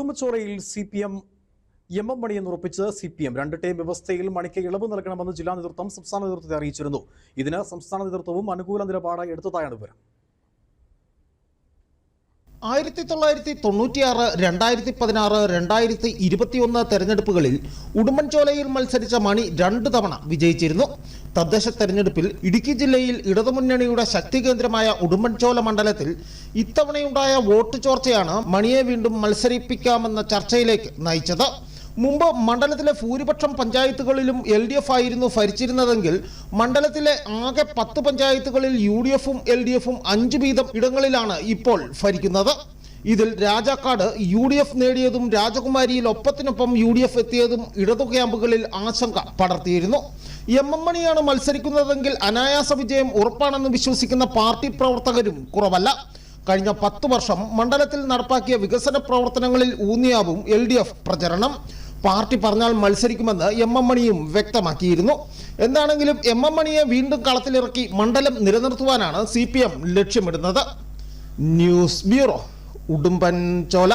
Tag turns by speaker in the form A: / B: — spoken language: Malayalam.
A: ഉടുമ്പച്ചോറയിൽ C P M M M Mani എന്നുറപ്പിച്ച് C P M. രണ്ട് ടൈം വ്യവസ്ഥയിൽ മണിക്ക് ഇളവ് നൽകണമെന്ന് ജില്ലാ നേതൃത്വം സംസ്ഥാന നേതൃത്വത്തെ അറിയിച്ചിരുന്നു. ഇതിന് സംസ്ഥാന നേതൃത്വവും അനുകൂല നിലപാട് എടുത്തതായാണ് വിവരം.
B: ആയിരത്തി തൊള്ളായിരത്തി തൊണ്ണൂറ്റിയാറ് രണ്ടായിരത്തി പതിനാറ് രണ്ടായിരത്തി ഇരുപത്തിയൊന്ന് തെരഞ്ഞെടുപ്പുകളിൽ ഉടുമ്പൻചോലയിൽ മത്സരിച്ച മണി രണ്ട് തവണ വിജയിച്ചിരുന്നു. തദ്ദേശ തെരഞ്ഞെടുപ്പിൽ ഇടുക്കി ജില്ലയിൽ ഇടതുമുന്നണിയുടെ ശക്തി കേന്ദ്രമായ ഉടുമ്പൻചോല മണ്ഡലത്തിൽ ഇത്തവണയുണ്ടായ വോട്ട് ചോർച്ചയാണ് മണിയെ വീണ്ടും മത്സരിപ്പിക്കാമെന്ന ചർച്ചയിലേക്ക് നയിച്ചത്. മുമ്പ് മണ്ഡലത്തിലെ ഭൂരിപക്ഷം പഞ്ചായത്തുകളിലും എൽ ഡി എഫ് ആയിരുന്നു ഭരിച്ചിരുന്നതെങ്കിൽ മണ്ഡലത്തിലെ ആകെ പത്ത് പഞ്ചായത്തുകളിൽ യു ഡി എഫും എൽ ഡി എഫും അഞ്ച് വീതം ഇടങ്ങളിലാണ് ഇപ്പോൾ ഭരിക്കുന്നത്. ഇതിൽ രാജാക്കാട് യു ഡി എഫ് നേടിയതും രാജകുമാരിയിൽ ഒപ്പത്തിനൊപ്പം യു ഡി എഫ് എത്തിയതും ഇടതു ക്യാമ്പുകളിൽ ആശങ്ക പടർത്തിയിരുന്നു. എം എം മണിയാണ് മത്സരിക്കുന്നതെങ്കിൽ അനായാസ വിജയം ഉറപ്പാണെന്ന് വിശ്വസിക്കുന്ന പാർട്ടി പ്രവർത്തകരും കുറവല്ല. കഴിഞ്ഞ പത്തു വർഷം മണ്ഡലത്തിൽ നടപ്പാക്കിയ വികസന പ്രവർത്തനങ്ങളിൽ ഊന്നിയാവും എൽ ഡി എഫ് പ്രചരണം. പാർട്ടി പറഞ്ഞാൽ മത്സരിക്കുമെന്ന് എം എം മണിയും വ്യക്തമാക്കിയിരുന്നു. എന്താണെങ്കിലും എം എം മണിയെ വീണ്ടും കളത്തിലിറക്കി മണ്ഡലം നിലനിർത്തുവാനാണ് സി പി എം ലക്ഷ്യമിടുന്നത്. News bureau Udumbanchola